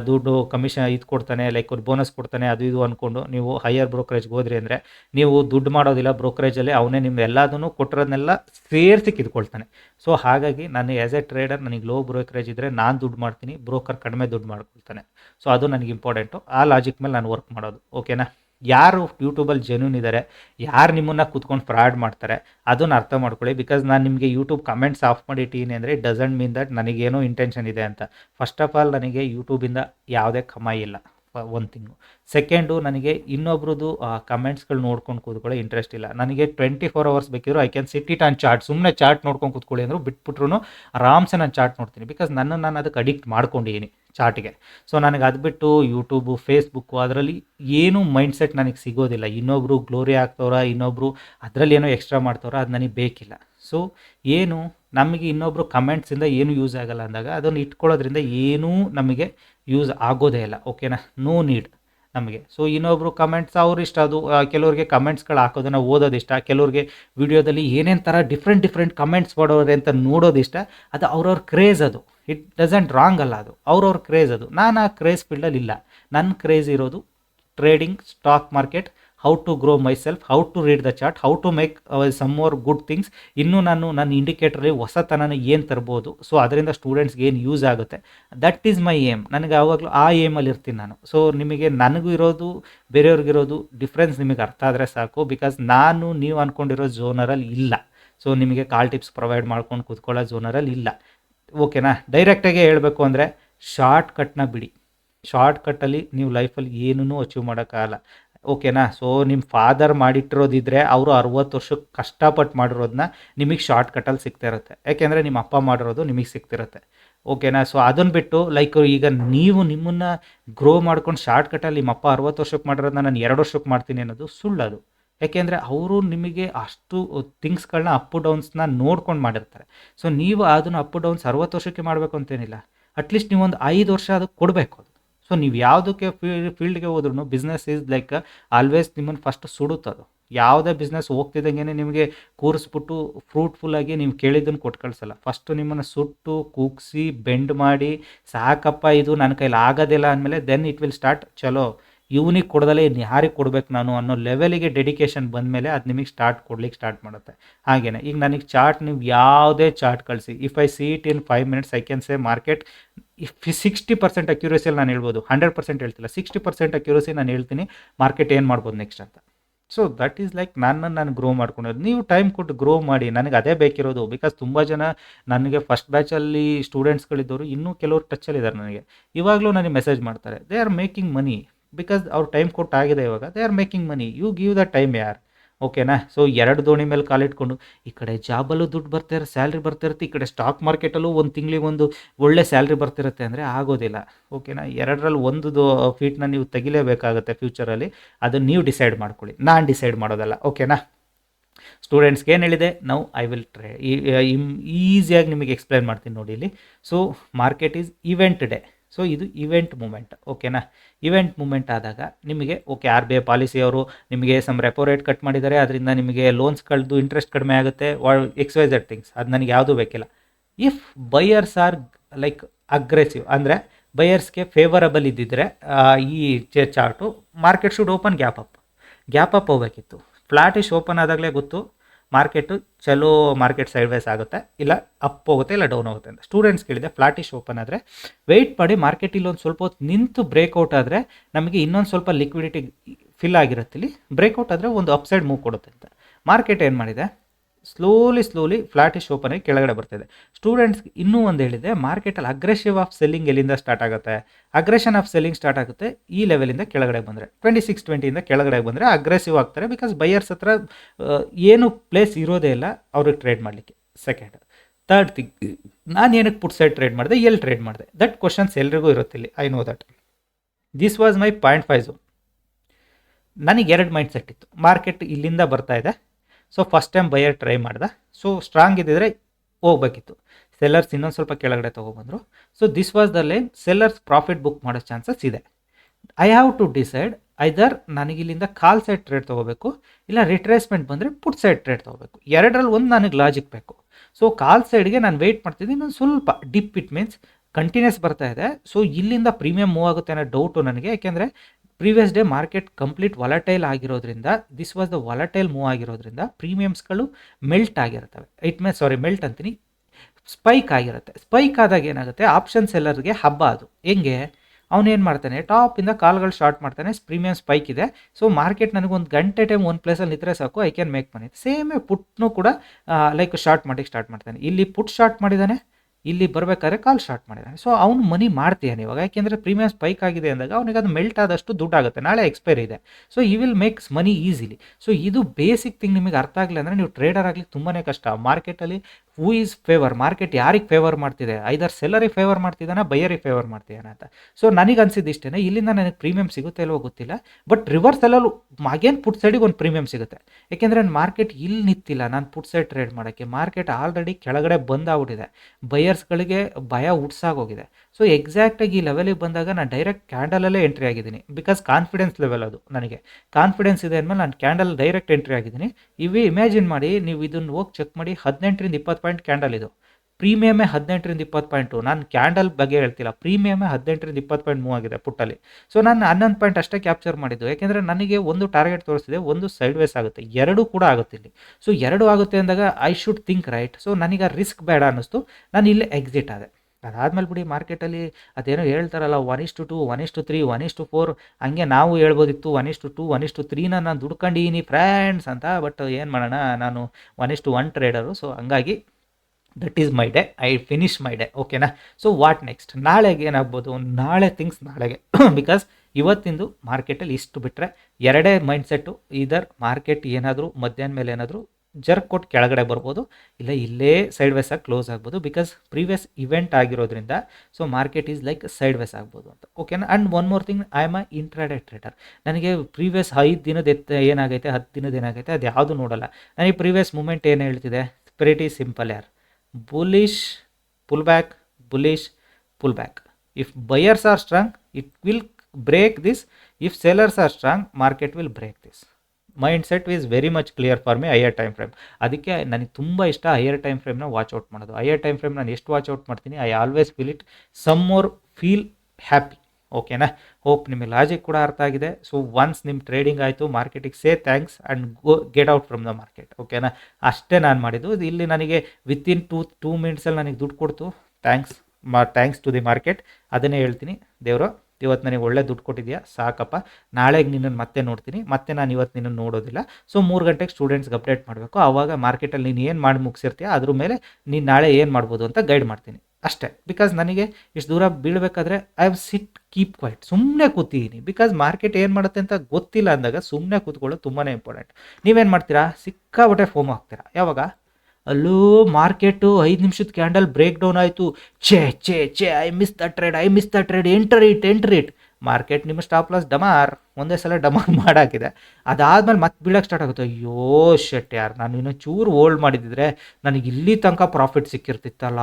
ದುಡ್ಡು ಕಮಿಷನ್ ಇದು ಕೊಡ್ತಾನೆ ಲೈಕ್ ಒಂದು ಬೋನಸ್ ಕೊಡ್ತಾನೆ, ಅದು ಇದು ಅಂದ್ಕೊಂಡು ನೀವು ಹೈಯರ್ ಬ್ರೋಕರೇಜ್ಗೆ ಹೋದ್ರಿ ಅಂದರೆ ನೀವು ದುಡ್ಡು ಮಾಡೋದಿಲ್ಲ ಬ್ರೋಕರೇಜಲ್ಲಿ ಅವನೇ ನಿಮ್ಮ ಎಲ್ಲದನ್ನು ಕೊಟ್ಟಿರೋದನ್ನೆಲ್ಲ ಸೇರಿಸಿ ಕಿತ್ಕೊಳ್ತಾನೆ. ಸೊ ಹಾಗಾಗಿ ನಾನು ಆ್ಯಸ್ ಎ ಟ್ರೇಡರ್ ನನಗೆ ಲೋ ಬ್ರೋಕರೇಜ್ ಇದ್ದರೆ ನಾನು ದುಡ್ಡು ಮಾಡ್ತೀನಿ, ಬ್ರೋಕರ್ ಕಡಿಮೆ ದುಡ್ಡು ಮಾಡ್ಕೊಳ್ತಾನೆ. ಸೊ ಅದು ನನಗೆ ಇಂಪಾರ್ಟೆಂಟು ಆ ಲಾಜಿಕ್ ಮೇಲೆ ನಾನು ವರ್ಕ್ ಮಾಡೋದು ಓಕೆನಾ ಯಾರು ಯೂಟ್ಯೂಬಲ್ಲಿ ಜೆನ್ಯೂನ್ ಇದ್ದಾರೆ ಯಾರು ನಿಮ್ಮನ್ನು ಕೂತ್ಕೊಂಡು ಫ್ರಾಡ್ ಮಾಡ್ತಾರೆ, ಅದನ್ನು ಅರ್ಥ ಮಾಡ್ಕೊಳ್ಳಿ. ಬಿಕಾಸ್ ನಾನು ನಿಮಗೆ ಯೂಟ್ಯೂಬ್ ಕಮೆಂಟ್ಸ್ ಆಫ್ ಮಾಡಿಟ್ಟೀನಿ ಅಂದರೆ ಇಟ್ ಡಸಂಟ್ ಮೀನ್ ದಟ್ ನನಗೇನೋ ಇಂಟೆನ್ಷನ್ ಇದೆ ಅಂತ. ಫಸ್ಟ್ ಆಫ್ ಆಲ್ ನನಗೆ ಯೂಟ್ಯೂಬಿಂದ ಯಾವುದೇ ಕಮಾಯಿ ಇಲ್ಲ. ಒಂದು ತಿಂಗು ಸೆಕೆಂಡು ನನಗೆ ಇನ್ನೊಬ್ರದ್ದು ಕಮೆಂಟ್ಸ್ಗಳು ನೋಡ್ಕೊಂಡು ಕೂತ್ಕೊಳ್ಳೋ ಇಂಟ್ರೆಸ್ಟ್ ಇಲ್ಲ. ನನಗೆ ಟ್ವೆಂಟಿ ಫೋರ್ ಅವರ್ಸ್ ಬೇಕಿದ್ರು I can sit it on chart ಸುಮ್ಮನೆ ಚಾರ್ಟ್ ನೋಡ್ಕೊಂಡು ಕೂತ್ಕೊಳ್ಳಿ ಅಂದರೂ ಬಿಟ್ಬಿಟ್ರು ಆರಾಮ್ಸೆ ನಾನು ಚಾರ್ಟ್ ನೋಡ್ತೀನಿ. ಬಿಕಾಸ್ ನನ್ನ ನಾನು ಅದಕ್ಕೆ ಅಡಿಕ್ಟ್ ಮಾಡ್ಕೊಂಡಿದ್ದೀನಿ ಚಾರ್ಟ್ಗೆ. ಸೊ ನನಗೆ ಅದು ಬಿಟ್ಟು ಯೂಟ್ಯೂಬು ಫೇಸ್ಬುಕ್ಕು ಅದರಲ್ಲಿ ಏನೂ ಮೈಂಡ್ಸೆಟ್ ನನಗೆ ಸಿಗೋದಿಲ್ಲ. ಇನ್ನೊಬ್ಬರು ಗ್ಲೋರಿ ಆಗ್ತವ್ರ ಇನ್ನೊಬ್ಬರು ಅದರಲ್ಲಿ ಏನೋ ಎಕ್ಸ್ಟ್ರಾ ಮಾಡ್ತವ್ರ, ಅದು ನನಗೆ ಬೇಕಿಲ್ಲ. ಸೊ ಏನು ನಮಗೆ ಇನ್ನೊಬ್ಬರು ಕಮೆಂಟ್ಸಿಂದ ಏನು ಯೂಸ್ ಆಗಲ್ಲ ಅಂದಾಗ ಅದನ್ನು ಇಟ್ಕೊಳ್ಳೋದ್ರಿಂದ ಏನೂ ನಮಗೆ ಯೂಸ್ ಆಗೋದೇ ಇಲ್ಲ. ಓಕೆನಾ ನೋ? ನೀಡ್ ನಮಗೆ. ಸೊ ಇನ್ನೊಬ್ಬರು ಕಮೆಂಟ್ಸ್ ಅವ್ರು ಇಷ್ಟ. ಅದು ಕೆಲವ್ರಿಗೆ ಕಮೆಂಟ್ಸ್ಗಳು ಹಾಕೋದನ್ನು ಓದೋದು ಇಷ್ಟ. ಕೆಲವ್ರಿಗೆ ವಿಡಿಯೋದಲ್ಲಿ ಏನೇನು ಥರ ಡಿಫ್ರೆಂಟ್ ಡಿಫ್ರೆಂಟ್ ಕಮೆಂಟ್ಸ್ ಮಾಡೋರೆ ಅಂತ ನೋಡೋದು ಇಷ್ಟ. ಅದು ಅವ್ರವ್ರ ಕ್ರೇಜ್ ಅದು. ಇಟ್ ಡಸಂಟ್ ರಾಂಗ್ ಅಲ್ಲ ಅದು. ಅವ್ರವ್ರ ಕ್ರೇಜ್ ಅದು. ನಾನು ಆ ಕ್ರೇಜ್ ಫೀಲ್ಡಲ್ಲಿ ಇಲ್ಲ. ನನ್ನ ಕ್ರೇಜ್ ಇರೋದು trading stock market how to grow myself how to read the chart how to make some more good things ಇನ್ನೂ ನಾನು ನನ್ನ ಇಂಡಿಕೇಟ್ರಲ್ಲಿ ಹೊಸತನನ ಏನು ತರ್ಬೋದು. ಸೊ ಅದರಿಂದ ಸ್ಟೂಡೆಂಟ್ಸ್ಗೆ ಏನು ಯೂಸ್ ಆಗುತ್ತೆ? ದಟ್ ಈಸ್ ಮೈ ಏಮ್ ನನಗೆ ಯಾವಾಗಲೂ ಆ ಏಮಲ್ಲಿ ಇರ್ತೀನಿ ನಾನು. ಸೊ ನಿಮಗೆ, ನನಗೂ ಇರೋದು ಬೇರೆಯವ್ರಿಗಿರೋದು ಡಿಫ್ರೆನ್ಸ್ ನಿಮಗೆ ಅರ್ಥ ಆದರೆ ಸಾಕು. ಬಿಕಾಸ್ ನಾನು, ನೀವು ಅಂದ್ಕೊಂಡಿರೋ ಝೋನರಲ್ಲಿ ಇಲ್ಲ. ಸೊ ನಿಮಗೆ ಕಾಲ್ ಟಿಪ್ಸ್ ಪ್ರೊವೈಡ್ ಮಾಡ್ಕೊಂಡು ಕೂತ್ಕೊಳ್ಳೋ ಝೋನರಲ್ಲಿ ಇಲ್ಲ. ಓಕೆನಾ? ಡೈರೆಕ್ಟಾಗಿ ಹೇಳಬೇಕು ಅಂದರೆ ಶಾರ್ಟ್ ಕಟ್ನ ಬಿಡಿ. ಶಾರ್ಟ್ ಕಟ್ಟಲ್ಲಿ ನೀವು ಲೈಫಲ್ಲಿ ಏನೂ ಅಚೀವ್ ಮಾಡೋಕ್ಕಾಗಲ್ಲ. ಓಕೆನಾ? ಸೊ ನಿಮ್ಮ ಫಾದರ್ ಮಾಡಿಟ್ಟಿರೋದಿದ್ರೆ ಅವರು ಅರುವತ್ತು ವರ್ಷಕ್ಕೆ ಕಷ್ಟಪಟ್ಟು ಮಾಡಿರೋದನ್ನ ನಿಮಗೆ ಶಾರ್ಟ್ ಕಟ್ಟಲ್ಲಿ ಸಿಗ್ತಾ ಇರುತ್ತೆ. ಯಾಕೆಂದರೆ ನಿಮ್ಮ ಅಪ್ಪ ಮಾಡಿರೋದು ನಿಮಗೆ ಸಿಗ್ತಿರುತ್ತೆ ಓಕೆನಾ? ಸೊ ಅದನ್ನು ಬಿಟ್ಟು ಲೈಕ್ ಈಗ ನೀವು ನಿಮ್ಮನ್ನು ಗ್ರೋ ಮಾಡ್ಕೊಂಡು ಶಾರ್ಟ್ ಕಟ್ಟಲ್ಲಿ ನಿಮ್ಮ ಅಪ್ಪ ಅರುವತ್ತು ವರ್ಷಕ್ಕೆ ಮಾಡಿರೋದನ್ನ ನಾನು ಎರಡು ವರ್ಷಕ್ಕೆ ಮಾಡ್ತೀನಿ ಅನ್ನೋದು ಸುಳ್ಳದು. ಯಾಕೆಂದರೆ ಅವರು ನಿಮಗೆ ಅಷ್ಟು ಥಿಂಗ್ಸ್ಗಳನ್ನ ಅಪ್ ಡೌನ್ಸ್ನ ನೋಡ್ಕೊಂಡು ಮಾಡಿರ್ತಾರೆ. ಸೊ ನೀವು ಅದನ್ನು ಅಪ್ ಡೌನ್ಸ್ ಅರವತ್ತು ವರ್ಷಕ್ಕೆ ಮಾಡಬೇಕು ಅಂತೇನಿಲ್ಲ. ಅಟ್ಲೀಸ್ಟ್ ನೀವು ಒಂದು ಐದು ವರ್ಷ ಅದಕ್ಕೆ ಕೊಡಬೇಕು ಅದು. ಸೊ ನೀವು ಯಾವುದಕ್ಕೆ ಫೀಲ್ಡ್ಗೆ ಹೋದ್ರೂ ಬಿಸ್ನೆಸ್ ಈಸ್ ಲೈಕ್ ಆಲ್ವೇಸ್ ನಿಮ್ಮನ್ನು ಫಸ್ಟ್ ಸುಡುತ್ತದು ಯಾವುದೇ ಬಿಸ್ನೆಸ್ ಹೋಗ್ತಿದ್ದಂಗೆ ನಿಮಗೆ ಕೂರಿಸ್ಬಿಟ್ಟು ಫ್ರೂಟ್ಫುಲ್ಲಾಗಿ ನೀವು ಕೇಳಿದ್ದನ್ನು ಕೊಟ್ಟು ಕಳಿಸಲ್ಲ. ಫಸ್ಟು ನಿಮ್ಮನ್ನು ಸುಟ್ಟು, ಕುಗ್ಸಿ ಬೆಂಡ್ ಮಾಡಿ, ಸಾಕಪ್ಪ ಇದು ನನ್ನ ಕೈಲಿ ಆಗೋದಿಲ್ಲ ಅಂದಮೇಲೆ ದೆನ್ ಇಟ್ ವಿಲ್ ಸ್ಟಾರ್ಟ್ ಚಲೋ. ಇವನಿಗೆ ಕೊಡ್ದಲೇ ಇನ್ನು ಯಾರಿಗೆ ಕೊಡ್ಬೇಕು ನಾನು ಅನ್ನೋ ಲೆವೆಲಿಗೆ ಡೆಡಿಕೇಶನ್ ಬಂದಮೇಲೆ ಅದು ನಿಮಗೆ ಸ್ಟಾರ್ಟ್ ಕೊಡ್ಲಿಕ್ಕೆ ಸ್ಟಾರ್ಟ್ ಮಾಡುತ್ತೆ. ಹಾಗೇನೆ, ಈಗ ನನಗೆ ಚಾರ್ಟ್ ನೀವು ಯಾವುದೇ ಚಾರ್ಟ್ ಕಳಿಸಿ. If I see it in five minutes I can say market if sixty percent ಅಕ್ಯುರಸಿಯಲ್ಲಿ ನಾನು ಹೇಳ್ಬೋದು. ಹಂಡ್ರೆಡ್ ಪರ್ಸೆಂಟ್ ಹೇಳ್ತಿಲ್ಲ. ಸಿಕ್ಸ್ಟಿ ಪರ್ಸೆಂಟ್ ಅಕ್ಯುರಸಿ ನಾನು ಹೇಳ್ತೀನಿ. ಮಾರ್ಕೆಟ್ ಏನು ಮಾಡ್ಬೋದು ನೆಕ್ಸ್ಟ್ ಅಂತ. ಸೊ ದಟ್ ಈಸ್ ಲೈಕ್ ನನ್ನನ್ನು ನಾನು ಗ್ರೋ ಮಾಡ್ಕೊಂಡಿರೋದು ನೀವು ಟೈಮ್ ಕೊಟ್ಟು ಗ್ರೋ ಮಾಡಿ. ನನಗೆ ಅದೇ ಬೇಕಿರೋದು. ಬಿಕಾಸ್ ತುಂಬ ಜನ ನನಗೆ ಫಸ್ಟ್ ಬ್ಯಾಚಲ್ಲಿ ಸ್ಟೂಡೆಂಟ್ಸ್ಗಳಿದ್ದವರು ಇನ್ನೂ ಕೆಲವರು ಟಚಲ್ಲಿದ್ದಾರೆ ನನಗೆ. ಇವಾಗಲೂ ನನಗೆ ಮೆಸೇಜ್ ಮಾಡ್ತಾರೆ. They are making money because ಅವ್ರು ಟೈಮ್ ಕೊಟ್ಟು ಆಗಿದೆ ಇವಾಗ they are making money you give the time ಯಾರ್? ಓಕೆನಾ ಸೊ ಎರಡು ದೋಣಿ ಮೇಲೆ ಕಾಲಿಟ್ಕೊಂಡು ಈ ಕಡೆ ಜಾಬಲ್ಲೂ ದುಡ್ಡು ಬರ್ತಾರೆ ಸ್ಯಾಲ್ರಿ ಬರ್ತಿರುತ್ತೆ ಈ ಕಡೆ ಸ್ಟಾಕ್ ಮಾರ್ಕೆಟಲ್ಲೂ ಒಂದು ತಿಂಗಳಿಗೆ ಒಂದು ಒಳ್ಳೆ ಸ್ಯಾಲ್ರಿ ಬರ್ತಿರುತ್ತೆ ಅಂದರೆ ಆಗೋದಿಲ್ಲ. ಓಕೆನಾ ಎರಡರಲ್ಲಿ ಒಂದು ಫೀಟ್ನ ನೀವು ತೆಗಿಲೇಬೇಕಾಗುತ್ತೆ ಫ್ಯೂಚರಲ್ಲಿ ಅದನ್ನು ನೀವು ಡಿಸೈಡ್ ಮಾಡ್ಕೊಳ್ಳಿ. ನಾನು ಡಿಸೈಡ್ ಮಾಡೋದಲ್ಲ. ಓಕೆನಾ ಸ್ಟೂಡೆಂಟ್ಸ್ಗೆ ಏನು ಹೇಳಿದೆ? ನಾವು ಐ ವಿಲ್ ಟ್ರೈ ಈಸಿಯಾಗಿ ನಿಮಗೆ ಎಕ್ಸ್ಪ್ಲೈನ್ ಮಾಡ್ತೀನಿ ನೋಡಿ ಇಲ್ಲಿ. So market is event day so ಇದು ಇವೆಂಟ್ ಮೂಮೆಂಟ್ ಓಕೆನಾ ಇವೆಂಟ್ ಮೂಮೆಂಟ್ ಆದಾಗ ನಿಮಗೆ ಓಕೆ ಆರ್ ಬಿ ಐ ಪಾಲಿಸಿಯವರು ನಿಮಗೆ ಸಮ್ ರೆಪೋ ರೇಟ್ ಕಟ್ ಮಾಡಿದ್ದಾರೆ ಅದರಿಂದ ನಿಮಗೆ ಲೋನ್ಸ್ ಕಳೆದು ಇಂಟ್ರೆಸ್ಟ್ ಕಡಿಮೆ ಆಗುತ್ತೆ ಎಕ್ಸ್ ವೈ ಝೆಡ್ ಥಿಂಗ್ಸ್ ಅದು ನನಗೆ ಯಾವುದೂ ಬೇಕಿಲ್ಲ. If buyers are like aggressive ಅಂದರೆ ಬೈಯರ್ಸ್ಗೆ ಫೇವರಬಲ್ ಇದ್ದಿದ್ದರೆ ಈ chart market should open gap up gap up ಹೋಗಬೇಕಿತ್ತು. ಫ್ಲಾಟಿಶ್ ಓಪನ್ ಆದಾಗಲೇ ಗೊತ್ತು. ಮಾರ್ಕೆಟು ಚಲೋ ಮಾರ್ಕೆಟ್ ಸೈಡ್ ವೈಸ್ ಆಗುತ್ತೆ. ಇಲ್ಲ ಅಪ್ ಹೋಗುತ್ತೆ, ಇಲ್ಲ ಡೌನ್ ಹೋಗುತ್ತೆ ಅಂತ. ಸ್ಟೂಡೆಂಟ್ಸ್ ಕೇಳಿದೆ ಫ್ಲಾಟಿಶ್ ಓಪನ್ ಆದರೆ. ವೆಯ್ಟ್ ಮಾಡಿ ಮಾರ್ಕೆಟ್ ಇಲ್ಲೊಂದು ಸ್ವಲ್ಪ ಹೊತ್ತು ನಿಂತು ಬ್ರೇಕ್ಔಟ್ ಆದರೆ ನಮಗೆ ಇನ್ನೊಂದು ಸ್ವಲ್ಪ ಲಿಕ್ವಿಡಿಟಿ ಫಿಲ್ ಆಗಿರುತ್ತೆ ಇಲ್ಲಿ. ಬ್ರೇಕ್ಔಟ್ ಆದರೆ ಒಂದು ಅಪ್ಸೈಡ್ ಮೂವ್ ಕೊಡುತ್ತೆ ಅಂತ. ಮಾರ್ಕೆಟ್ ಏನು ಮಾಡಿದೆ? ಸ್ಲೋಲಿ ಸ್ಲೋಲಿ ಫ್ಲಾಟಿಶ್ ಓಪನ್ ಆಗಿ ಕೆಳಗಡೆ ಬರ್ತಿದೆ. ಸ್ಟೂಡೆಂಟ್ಸ್ ಇನ್ನೂ ಒಂದು ಹೇಳಿದೆ ಮಾರ್ಕೆಟಲ್ಲಿ ಅಗ್ರೆಸಿವ್ ಆಫ್ ಸೆಲ್ಲಿಂಗ್ ಎಲ್ಲಿಂದ ಸ್ಟಾರ್ಟ್ ಆಗುತ್ತೆ? ಅಗ್ರೆಷನ್ ಆಫ್ ಸೆಲ್ಲಿಂಗ್ ಸ್ಟಾರ್ಟ್ ಆಗುತ್ತೆ, ಈ ಲೆವೆಲಿಂದ ಕೆಳಗಡೆ ಬಂದರೆ. ಟ್ವೆಂಟಿ ಸಿಕ್ಸ್ ಟ್ವೆಂಟಿಯಿಂದ ಕೆಳಗಡೆ ಬಂದರೆ ಅಗ್ರೆಸಿವ್ ಆಗ್ತಾರೆ ಬಿಕಾಸ್ ಬೈಯರ್ಸ್ ಹತ್ರ ಏನು ಪ್ಲೇಸ್ ಇರೋದೇ ಇಲ್ಲ, ಅವ್ರಿಗೆ ಟ್ರೇಡ್ ಮಾಡಲಿಕ್ಕೆ. ಸೆಕೆಂಡ್ ಥರ್ಡ್ ಥಿಂಗ್ ನಾನು ಏನಕ್ಕೆ ಪುಟ್ ಸೈಡ್ ಟ್ರೇಡ್ ಮಾಡಿದೆ, ಎಲ್ಲಿ ಟ್ರೇಡ್ ಮಾಡಿದೆ? ದಟ್ ಕ್ವಶನ್ಸ್ ಎಲ್ರಿಗೂ ಇರುತ್ತೆ ಇಲ್ಲಿ I know that this was my point five zone ನನಗೆ ಎರಡು ಮೈಂಡ್ ಸೆಟ್ ಇತ್ತು. ಮಾರ್ಕೆಟ್ ಇಲ್ಲಿಂದ ಬರ್ತಾ ಇದೆ so first time buyer try ಮಾಡ್ದೆ. ಸೊ ಸ್ಟ್ರಾಂಗ್ ಇದ್ದಿದ್ರೆ ಹೋಗ್ಬೇಕಿತ್ತು. ಸೆಲ್ಲರ್ಸ್ ಇನ್ನೊಂದು ಸ್ವಲ್ಪ ಕೆಳಗಡೆ ತೊಗೊಬಂದರು. So this was the sellers profit book ಮಾಡೋ ಚಾನ್ಸಸ್ ಇದೆ. I have to decide either ನನಗೆ ಇಲ್ಲಿಂದ ಕಾಲ್ ಸೈಡ್ ಟ್ರೇಡ್ ತೊಗೋಬೇಕು, ಇಲ್ಲ ರಿಟ್ರೇಸ್ಮೆಂಟ್ ಬಂದರೆ ಪುಟ್ ಸೈಡ್ ಟ್ರೇಡ್ ತೊಗೋಬೇಕು. ಎರಡರಲ್ಲಿ ಒಂದು ನನಗೆ ಲಾಜಿಕ್ ಬೇಕು. ಸೊ ಕಾಲ್ ಸೈಡ್ಗೆ ನಾನು ವೆಯ್ಟ್ ಮಾಡ್ತಿದ್ದೀನಿ ನಾನು ಸ್ವಲ್ಪ ಡಿಪ್ ಇಟ್ ಮೀನ್ಸ್ ಕಂಟಿನ್ಯೂಸ್ ಬರ್ತಾ ಇದೆ. ಸೊ ಇಲ್ಲಿಂದ ಪ್ರೀಮಿಯಂ ಮೂವ್ ಆಗುತ್ತೆ ಅನ್ನೋ ಡೌಟು ನನಗೆ. ಯಾಕೆಂದರೆ previous day market complete volatile ಆಗಿರೋದ್ರಿಂದ this was the volatile move ಆಗಿರೋದ್ರಿಂದ ಪ್ರೀಮಿಯಮ್ಸ್ಗಳು ಮೆಲ್ಟ್ ಆಗಿರ್ತವೆ ಇಟ್ ಮೇ ಸಾರಿ ಮೆಲ್ಟ್ ಅಂತೀನಿ. ಸ್ಪೈಕ್ ಆಗಿರುತ್ತೆ. ಸ್ಪೈಕ್ ಆದಾಗ ಏನಾಗುತ್ತೆ? ಆಪ್ಷನ್ ಸೆಲ್ಲರ್ಗೆ ಹಬ್ಬ ಅದು. ಹೆಂಗೆ? ಅವನೇನು ಮಾಡ್ತಾನೆ? ಟಾಪಿಂದ ಕಾಲ್ಗಳು ಶಾರ್ಟ್ ಮಾಡ್ತಾನೆ ಪ್ರೀಮಿಯಂ ಸ್ಪೈಕ್ ಇದೆ. ಸೊ ಮಾರ್ಕೆಟ್ ನನಗೆ ಒಂದು ಗಂಟೆ ಟೈಮ್ ಒಂದು ಪ್ಲೇಸಲ್ಲಿ ನಿಂತರೆ ಸಾಕು ಐ ಕ್ಯಾನ್ ಮೇಕ್ ಮನಿ ಸೇಮೇ ಪುಟ್ನು ಕೂಡ ಲೈಕ್ ಶಾರ್ಟ್ ಮಾಡಿ ಸ್ಟಾರ್ಟ್ ಮಾಡ್ತಾನೆ. ಇಲ್ಲಿ ಪುಟ್ ಶಾರ್ಟ್ ಮಾಡಿದ್ದಾನೆ ಇಲ್ಲಿ ಬರಬೇಕಾದ್ರೆ ಕಾಲ್ ಸ್ಟಾರ್ಟ್ ಮಾಡಿದ್ದಾನೆ ಸೊ ಅವ್ನು ಮನಿ ಮಾಡ್ತೀಯಾನೆ ಇವಾಗ. ಯಾಕೆಂದರೆ ಪ್ರೀಮಿಯಂ ಸ್ಪೈಕ್ ಆಗಿದೆ ಅಂದಾಗ ಅವನಿಗೆ ಅದು ಮೆಲ್ಟ್ ಆದಷ್ಟು ದುಡ್ಡು ಆಗುತ್ತೆ. ನಾಳೆ ಎಕ್ಸ್ಪೈರ್ ಇದೆ. ಸೊ ಈ will makes money easily so ಇದು ಬೇಸಿಕ್ ಥಿಂಗ್ ನಿಮಗೆ ಅರ್ಥ ಆಗಲಿ ಅಂದರೆ ನೀವು ಟ್ರೇಡರ್ ಆಗಲಿಕ್ಕೆ ತುಂಬಾ ಕಷ್ಟ. ಮಾರ್ಕೆಟಲ್ಲಿ ಹೂ ಈಸ್ ಫೇವರ್ ಮಾರ್ಕೆಟ್ ಯಾರಿಗೆ ಫೇವರ್ ಮಾಡ್ತಿದೆ? ಐದರ್ ಸೆಲ್ಲರಿಗೆ ಫೇವರ್ ಮಾಡ್ತಿದ್ದಾನೆ ಬೈಯರಿಗೆ ಫೇವರ್ ಮಾಡ್ತಿದ್ದಾನೆ ಅಂತ. ಸೊ ನನಗೆ ಅನ್ಸಿದ್ದು ಇಷ್ಟೇ ಇಲ್ಲಿಂದ ನನಗೆ ಪ್ರೀಮಿಯಂ ಸಿಗುತ್ತೆ ಇಲ್ಲವೋ ಗೊತ್ತಿಲ್ಲ. ಬಟ್ ರಿವರ್ಸ್ ರಿವರ್ಸಲ್ಲೂ ಅಗೇನ್ ಪುಟ್ ಸೈಡಿಗೆ ಒಂದು ಪ್ರೀಮಿಯಂ ಸಿಗುತ್ತೆ. ಯಾಕೆಂದರೆ ಮಾರ್ಕೆಟ್ ಇಲ್ಲಿ ನಿಂತಿಲ್ಲ. ನಾನು ಪುಟ್ ಸೈಡ್ ಟ್ರೇಡ್ ಮಾಡೋಕ್ಕೆ. ಮಾರ್ಕೆಟ್ ಆಲ್ರೆಡಿ ಕೆಳಗಡೆ ಬಂದಾಗ್ಬಿಟ್ಟಿದೆ. ಬೈಯರ್ಸ್ಗಳಿಗೆ ಭಯ ಹುಟ್ಸಾಗೋಗಿದೆ. ಸೊ ಎಕ್ಸಾಕ್ಟಾಗಿ ಈ ಲೆವೆಲಿಗೆ ಬಂದಾಗ ನಾನು ಡೈರೆಕ್ಟ್ ಕ್ಯಾಂಡಲಲ್ಲೇ ಎಂಟ್ರಿ ಆಗಿದ್ದೀನಿ. ಬಿಕಾಸ್ ಕಾನ್ಫಿಡೆನ್ಸ್ ಲೆವೆಲ್ ಅದು ನನಗೆ. ಕಾನ್ಫಿಡೆನ್ಸ್ ಇದೆ ಅಂದಮೇಲೆ ನಾನು ಕ್ಯಾಂಡಲ್ ಡೈರೆಕ್ಟ್ ಎಂಟ್ರಿ ಆಗಿದ್ದೀನಿ. ಇವಿ ಇಮ್ಯಾಜಿನ್ ಮಾಡಿ, ನೀವು ಇದನ್ನು ಹೋಗಿ ಚೆಕ್ ಮಾಡಿ ಹದಿನೆಂಟರಿಂದ ಇಪ್ಪತ್ತು ಪಾಯಿಂಟ್ ಕ್ಯಾಂಡಲ್ ಇದು. ಪ್ರೀಮಿಯಮೇ ಹದಿನೆಂಟರಿಂದ ಇಪ್ಪತ್ತು ಪಾಯಿಂಟು ನಾನು ಕ್ಯಾಂಡಲ್ ಬಗ್ಗೆ ಹೇಳ್ತಿಲ್ಲ. ಪ್ರೀಮಿಯಮೇ ಹದಿನೆಂಟರಿಂದ ಇಪ್ಪತ್ತು ಪಾಯಿಂಟ್ ಮೂವ್ ಆಗಿದೆ ಪುಟ್ಟಲ್ಲಿ. ಸೊ ನಾನು ಹನ್ನೊಂದು ಪಾಯಿಂಟ್ ಅಷ್ಟೇ ಕ್ಯಾಪ್ಚರ್ ಮಾಡಿದ್ದು. ಯಾಕೆಂದರೆ ನನಗೆ ಒಂದು ಟಾರ್ಗೆಟ್ ತೋರಿಸಿದೆ ಒಂದು ಸೈಡ್ ವೇಸ್ ಆಗುತ್ತೆ. ಎರಡೂ ಕೂಡ ಆಗುತ್ತೆ ಇಲ್ಲಿ. ಸೊ ಎರಡು ಆಗುತ್ತೆ ಅಂದಾಗ I should think right so ನನಗೆ ರಿಸ್ಕ್ ಬೇಡ ಅನ್ನಿಸ್ತು. ನಾನು ಇಲ್ಲೇ ಎಕ್ಸಿಟ್ ಆದೆ. ಅದಾದಮೇಲೆ ಬಿಡಿ ಮಾರ್ಕೆಟಲ್ಲಿ ಅದೇನೋ ಹೇಳ್ತಾರಲ್ಲ ಒನ್ ಇಷ್ಟು ಟು ಒನ್ ಇಷ್ಟು ತ್ರೀ ಒನ್ ಇಷ್ಟು ಫೋರ್ ಹಂಗೆ ನಾವು ಹೇಳ್ಬೋದಿತ್ತು ಒನ್ ಇಷ್ಟು ಟು ಒನ್ ಇಷ್ಟು ತ್ರೀನ ನಾನು ದುಡ್ಕೊಂಡಿದ್ದೀನಿ ಫ್ರೆಂಡ್ಸ್ ಅಂತ. ಬಟ್ ಏನು ಮಾಡೋಣ, ನಾನು ಒನ್ ಇಷ್ಟು ಒನ್ ಟ್ರೇಡರು ಸೊ ಹಂಗಾಗಿ that is my day I finish my day ಓಕೆನಾ ಸೊ ವಾಟ್ ನೆಕ್ಸ್ಟ್ ನಾಳೆಗೆ ಏನಾಗ್ಬೋದು? ನಾಳೆ ಥಿಂಗ್ಸ್ ನಾಳೆಗೆ. [coughs] ಬಿಕಾಸ್ ಇವತ್ತಿಂದು ಮಾರ್ಕೆಟಲ್ಲಿ ಇಷ್ಟು ಬಿಟ್ಟರೆ ಎರಡೇ ಮೈಂಡ್ಸೆಟ್ಟು ಇದರ್ ಮಾರ್ಕೆಟ್ ಏನಾದರೂ, ಮಧ್ಯಾಹ್ನ ಮೇಲೆ ಏನಾದರೂ ಜರ್ಕ್ ಕೊಟ್ಟು ಕೆಳಗಡೆ ಬರ್ಬೋದು. ಇಲ್ಲ, ಇಲ್ಲೇ ಸೈಡ್ ವೇಸ್ ಆಗಿ ಕ್ಲೋಸ್ ಆಗ್ಬೋದು. ಬಿಕಾಸ್ ಪ್ರೀವಿಯಸ್ ಇವೆಂಟ್ ಆಗಿರೋದ್ರಿಂದ so market is like sideways ಆಗ್ಬೋದು ಅಂತ. ಓಕೆನಾ and one more thing I am a intraday trader ನನಗೆ ಪ್ರೀವಿಯಸ್ ಐದು ದಿನದ ಎತ್ತ ಏನಾಗೈತೆ, ಹತ್ತು ದಿನದ ಏನಾಗೈತೆ ಅದು ಯಾವುದು ನೋಡೋಲ್ಲ. ನನಗೆ ಪ್ರೀವಿಯಸ್ ಮೂಮೆಂಟ್ ಏನು ಹೇಳ್ತಿದೆ? ಪ್ರಿಟಿ ಸಿಂಪಲ್ ಯಾರ್? Bullish pullback bullish pullback if buyers are strong it will break this if sellers are strong market will break this mindset is very much clear for me higher time frame ಅದಕ್ಕೆ ನನಗೆ ತುಂಬ ಇಷ್ಟ higher time ಫ್ರೇಮ್ನ watch out ಮಾಡೋದು higher time frame ನಾನು ಎಷ್ಟು watch out ಮಾಡ್ತೀನಿ I always feel it some more feel happy ಓಕೆನಾ? ಹೋಪ್ ನಿಮಗೆ ಲಾಜಿಕ್ ಕೂಡ ಅರ್ಥ ಆಗಿದೆ. ಸೊ ಒನ್ಸ್ ನಿಮ್ಮ ಟ್ರೇಡಿಂಗ್ ಆಯಿತು ಮಾರ್ಕೆಟಿಗೆ say thanks and go get out from the market ಓಕೆನಾ? ಅಷ್ಟೇ ನಾನು ಮಾಡಿದ್ದು. ಇದು ಇಲ್ಲಿ ನನಗೆ ವಿತಿನ್ ಟೂ ಟೂ ಮಿನಿಟ್ಸಲ್ಲಿ ನನಗೆ ದುಡ್ಡು ಕೊಡ್ತು. ಥ್ಯಾಂಕ್ಸ್ ಮಾ ಥ್ಯಾಂಕ್ಸ್ ಟು ದಿ ಮಾರ್ಕೆಟ್ ಅದನ್ನೇ ಹೇಳ್ತೀನಿ. ದೇವರು, ಇವತ್ತು ನನಗೆ ಒಳ್ಳೆ ದುಡ್ಡು ಕೊಟ್ಟಿದ್ಯಾ ಸಾಕಪ್ಪ. ನಾಳೆಗೆ ನಿನ್ನನ್ನು ಮತ್ತೆ ನೋಡ್ತೀನಿ. ಮತ್ತೆ ನಾನು ಇವತ್ತು ನಿನ್ನನ್ನು ನೋಡೋದಿಲ್ಲ. ಸೊ ಮೂರು ಗಂಟೆಗೆ ಸ್ಟೂಡೆಂಟ್ಸ್ಗೆ ಅಪ್ಡೇಟ್ ಮಾಡಬೇಕು. ಆವಾಗ ಮಾರ್ಕೆಟಲ್ಲಿ ನೀನು ಏನು ಮಾಡಿ ಮುಗಿಸಿರ್ತೀಯ? ಅದ್ರ ಮೇಲೆ ನೀನು ನಾಳೆ ಏನು ಮಾಡ್ಬೋದು ಅಂತ ಗೈಡ್ ಮಾಡ್ತೀನಿ. ಅಷ್ಟೇ. ಬಿಕಾಸ್ ನನಗೆ ಇಷ್ಟು ದೂರ ಬೀಳಬೇಕಾದ್ರೆ I have sit keep quiet ಸುಮ್ಮನೆ ಕೂತಿದ್ದೀನಿ ಬಿಕಾಸ್ ಮಾರ್ಕೆಟ್ ಏನು ಮಾಡುತ್ತೆ ಅಂತ ಗೊತ್ತಿಲ್ಲ ಅಂದಾಗ ಸುಮ್ಮನೆ ಕೂತ್ಕೊಳ್ಳೋದು ತುಂಬಾ ಇಂಪಾರ್ಟೆಂಟ್ ನೀವೇನು ಮಾಡ್ತೀರಾ? ಸಿಕ್ಕಾಬಟ್ಟೆ ಫೋಮ್ ಹಾಕ್ತೀರಾ? ಯಾವಾಗ? ಅಲ್ಲೂ ಮಾರ್ಕೆಟು ಐದು ನಿಮಿಷದ ಕ್ಯಾಂಡಲ್ ಬ್ರೇಕ್ ಡೌನ್ ಆಯಿತು. ಛೇ ಛೇ ಛೇ I miss the trade I miss the trade enter it enter it market ನಿಮ್ಮ ಸ್ಟಾಪ್ ಲಾಸ್ ಡಮಾರ್, ಒಂದೇ ಸಲ ಡಮಾರ್ [laughs] ಮಾಡಾಕಿದೆ ಅದಾದ್ಮೇಲೆ ಮತ್ತೆ ಬೀಳಕ್ಕೆ ಸ್ಟಾರ್ಟ್ ಆಗುತ್ತೆ. ಅಯ್ಯೋ ಶೆಟ್ ಯಾರು, ನಾನು ಇನ್ನೂ ಚೂರು ಹೋಲ್ಡ್ ಮಾಡಿದ್ರೆ ನನಗೆ ಇಲ್ಲಿ ತನಕ ಪ್ರಾಫಿಟ್ ಸಿಕ್ಕಿರ್ತಿತ್ತಲ್ಲ.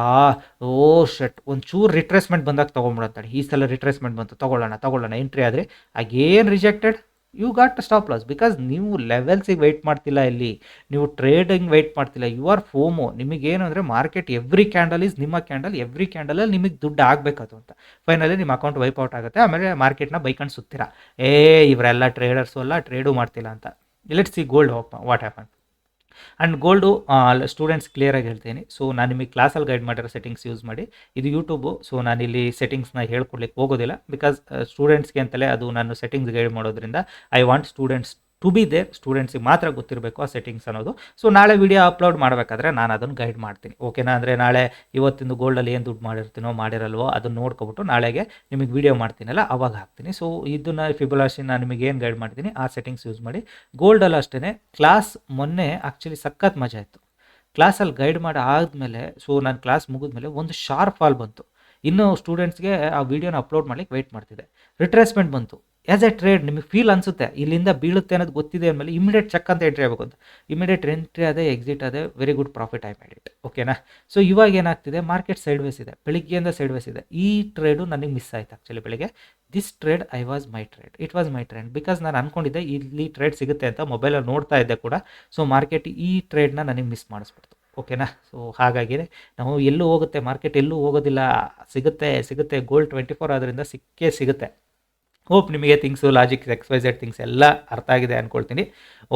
ಓ ಶೆಟ್ ಒಂದು ಚೂರು ರಿಟ್ರೇಸ್ಮೆಂಟ್ ಬಂದಾಗ ತೊಗೊಂಬಿಡತ್ತಾಳೆ ಈ ಸಲ ರಿಟ್ರೇಸ್ಮೆಂಟ್ ಬಂತು. ತೊಗೊಳ್ಳೋಣ ತೊಗೊಳ್ಳೋಣ. ಎಂಟ್ರಿ ಆದರೆ ಆಗೇನು rejected you got stop loss because ನೀವು ಲೆವೆಲ್ಸಿಗೆ ವೆಯ್ಟ್ ಮಾಡ್ತಿಲ್ಲ ಇಲ್ಲಿ, ನೀವು ಟ್ರೇಡಿಂಗ್ ವೆಯ್ಟ್ ಮಾಡ್ತಿಲ್ಲ. ಯು ಆರ್ ಫೋಮೋ ನಿಮಗೇನು ಅಂದರೆ ಮಾರ್ಕೆಟ್ ಎವ್ರಿ ಕ್ಯಾಂಡಲ್ ಈಸ್ ನಿಮ್ಮ ಕ್ಯಾಂಡಲ್ ಎವ್ರಿ ಕ್ಯಾಂಡಲಲ್ಲಿ ನಿಮಗೆ ದುಡ್ಡು ಆಗಬೇಕದು ಅಂತ. ಫೈನಲಿ ನಿಮ್ಮ ಅಕೌಂಟ್ ವೈಪ್ ಔಟ್ ಆಗುತ್ತೆ, ಆಮೇಲೆ ಮಾರ್ಕೆಟ್ನ ಬೈಕಂಡು ಸುತ್ತೀರಾ ಏ, ಇವರೆಲ್ಲ ಟ್ರೇಡರ್ಸು ಅಲ್ಲ ಟ್ರೇಡು ಮಾಡ್ತಿಲ್ಲ ಅಂತ. See gold what happen and gold students ಕ್ಲಿಯರಾಗಿ ಹೇಳ್ತೀನಿ. ಸೊ ನಾನು ನಿಮಗೆ ಕ್ಲಾಸಲ್ಲಿ ಗೈಡ್ ಮಾಡಿರೋ ಸೆಟ್ಟಿಂಗ್ಸ್ ಯೂಸ್ ಮಾಡಿ. ಇದು ಯೂಟ್ಯೂಬು ಸೊ ನಾನಿಲ್ಲಿ ಸೆಟ್ಟಿಂಗ್ಸ್ನ ಹೇಳ್ಕೊಡ್ಲಿಕ್ಕೆ ಹೋಗೋದಿಲ್ಲ. ಬಿಕಾಸ್ ಸ್ಟೂಡೆಂಟ್ಸ್ಗೆ ಅಂತಲೇ ಅದು ನಾನು ಸೆಟ್ಟಿಂಗ್ಸ್ ಗೈಡ್ ಮಾಡೋದ್ರಿಂದ I want students to be there ಸ್ಟೂಡೆಂಟ್ಸಿಗೆ ಮಾತ್ರ ಗೊತ್ತಿರಬೇಕು ಆ ಸೆಟ್ಟಿಂಗ್ಸ್ ಅನ್ನೋದು. ಸೊ ನಾಳೆ ವಿಡಿಯೋ ಅಪ್ಲೋಡ್ ಮಾಡಬೇಕಾದ್ರೆ ನಾನು ಅದನ್ನು ಗೈಡ್ ಮಾಡ್ತೀನಿ. ಓಕೆನಾ ಅಂದರೆ ನಾಳೆ ಇವತ್ತಿಂದು ಗೋಲ್ಡಲ್ಲಿ ಏನು ದುಡ್ಡು ಮಾಡಿರ್ತೀನೋ, ಮಾಡಿರಲ್ವೋ ಅದನ್ನು ನೋಡ್ಕೊಬಿಟ್ಟು ನಾಳೆಗೆ ನಿಮಗೆ ವಿಡಿಯೋ ಮಾಡ್ತೀನಲ್ಲ, ಅವಾಗ ಹಾಕ್ತೀನಿ. ಸೊ ಇದನ್ನು ಫಿಬುಲಾಶಿ ನಾನು ನಿಮಗೆ ಏನು ಗೈಡ್ ಮಾಡ್ತೀನಿ, ಆ ಸೆಟ್ಟಿಂಗ್ಸ್ ಯೂಸ್ ಮಾಡಿ. ಗೋಲ್ಡಲ್ಲಿ ಅಷ್ಟೇ ಕ್ಲಾಸ್ ಮೊನ್ನೆ ಆ್ಯಕ್ಚುಲಿ ಸಖತ್ ಮಜಾ ಇತ್ತು. ಕ್ಲಾಸಲ್ಲಿ ಗೈಡ್ ಮಾಡಿ ಆದಮೇಲೆ ಸೊ ನಾನು ಕ್ಲಾಸ್ ಮುಗಿದ್ಮೇಲೆ ಒಂದು ಶಾರ್ಪ್ ಫಾಲ್ ಬಂತು. ಇನ್ನು ಸ್ಟೂಡೆಂಟ್ಸ್ಗೆ ಆ ವಿಡಿಯೋನ ಅಪ್ಲೋಡ್ ಮಾಡಲಿಕ್ಕೆ ವೆಯ್ಟ್ ಮಾಡ್ತಿದ್ದೆ. ರಿಟ್ರೇಸ್ಮೆಂಟ್ ಬಂತು. ಆ್ಯಸ್ ಎ ಟ್ರೇಡ್ ನಿಮಗೆ ಫೀಲ್ ಅನಿಸುತ್ತೆ, ಇಲ್ಲಿಂದ ಬೀಳುತ್ತೆ ಅನ್ನೋದು ಗೊತ್ತಿದೆ ಅಂದಮೇಲೆ ಇಮಿಡಿಯೇಟ್ ಚೆಕ್ ಅಂತ ಎಂಟ್ರಿ ಆಗಬೇಕು ಅಂತ ಇಮಿಡಿಯೇಟ್ ಎಂಟ್ರಿ ಅದೇ ಎಕ್ಸಿಟ್ ಅದೇ very good profit I made it ಓಕೆನಾ ಸೊ ಇವಾಗ ಏನಾಗ್ತಿದೆ? ಮಾರ್ಕೆಟ್ ಸೈಡ್ ವೇಸ್ ಇದೆ, ಬೆಳಿಗ್ಗೆಯಿಂದ ಸೈಡ್ ವೇಸ್ ಇದೆ. ಈ ಟ್ರೇಡು ನನಗೆ ಮಿಸ್ ಆಯಿತು ಆ್ಯಕ್ಚುಲಿ ಬೆಳಿಗ್ಗೆ. This trade I was my trade it was my trade because ನಾನು ಅಂದ್ಕೊಂಡಿದ್ದೆ ಇಲ್ಲಿ ಟ್ರೇಡ್ ಸಿಗುತ್ತೆ ಅಂತ ಮೊಬೈಲಲ್ಲಿ ನೋಡ್ತಾ ಇದ್ದೆ ಕೂಡ. ಸೊ ಮಾರ್ಕೆಟ್ ಈ ಟ್ರೇಡ್ನ ನನಗೆ ಮಿಸ್ ಮಾಡಿಸ್ಬಿಡ್ತು. ಓಕೆನಾ ಸೊ ಹಾಗಾಗಿದೆ. ನಾವು ಎಲ್ಲೂ ಹೋಗುತ್ತೆ ಮಾರ್ಕೆಟ್ ಎಲ್ಲೂ ಹೋಗೋದಿಲ್ಲ. ಸಿಗುತ್ತೆ ಸಿಗುತ್ತೆ. ಗೋಲ್ಡ್ ಟ್ವೆಂಟಿ ಫೋರ್ ಆದ್ದರಿಂದ ಸಿಕ್ಕೇ ಸಿಗುತ್ತೆ. ಹೋಪ್ ನಿಮಗೆ ಥಿಂಗ್ಸು ಲಾಜಿಕ್ ಝೆಡ್ ಥಿಂಗ್ಸ್ ಎಲ್ಲ ಅರ್ಥ ಆಗಿದೆ ಅಂದ್ಕೊಳ್ತೀನಿ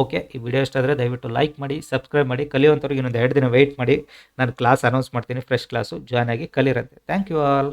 ಓಕೆ ಈ ವಿಡಿಯೋ ಇಷ್ಟ ದಯವಿಟ್ಟು ಲೈಕ್ ಮಾಡಿ ಸಬ್ಸ್ಕ್ರೈಬ್ ಮಾಡಿ, ಕಲಿಯುವಂಥವ್ರಿಗೆ ಇನ್ನೊಂದು ಎರಡು ದಿನ ವೆಯ್ಟ್ ಮಾಡಿ. ನಾನು ಕ್ಲಾಸ್ ಅನೌನ್ಸ್ ಮಾಡ್ತೀನಿ ಫ್ರೆಶ್ ಕ್ಲಾಸು ಜಾಯ್ನ್ ಆಗಿ ಕಲಿರಂತೆ ಥ್ಯಾಂಕ್ ಯು ಆಲ್